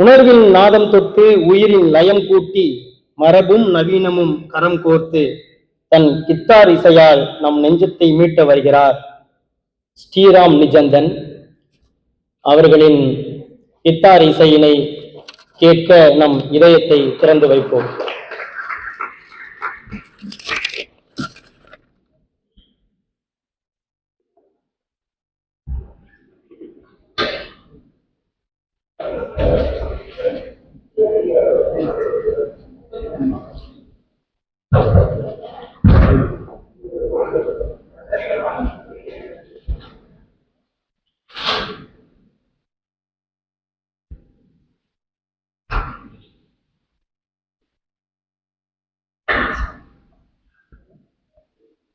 உணர்வின் நாதம் தொட்டு உயிரின் லயம் கூட்டி மரபும் நவீனமும் கரம் கோர்த்து தன் கித்தார் இசையால் நம் நெஞ்சத்தை மீட்ட வருகிறார். ஸ்ரீராம் நிஜந்தன் அவர்களின் கித்தார் இசையினை கேட்க நம் இதயத்தை திறந்து வைப்போம்.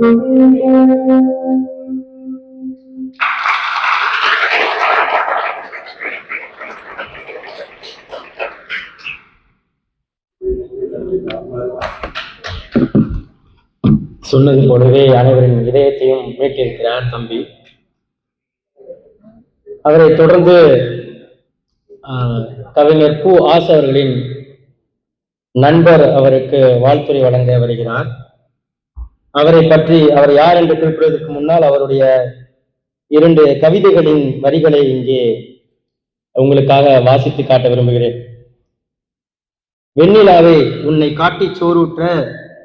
சொன்னது போலவே அனைவரின் இதயத்தையும் மீட்டிருக்கிறார் தம்பி. அவரை தொடர்ந்து கவிஞர் பூ ஆஸ் நண்பர் அவருக்கு வாழ்த்துறை வழங்க வருகிறார். அவரை பற்றி அவர் யார் என்று குறிப்பிடுவதற்கு முன்னால் அவருடைய இரண்டு கவிதைகளின் வரிகளை இங்கே உங்களுக்காக வாசித்து காட்ட விரும்புகிறேன். வெண்ணிலாவே உன்னை காட்டி சோறுற்ற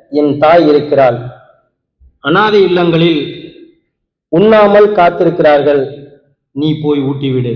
என் தாய் இருக்கிறாள். அனாதை இல்லங்களில் உண்ணாமல் காத்திருக்கிறார்கள். நீ போய் ஊட்டிவிடு.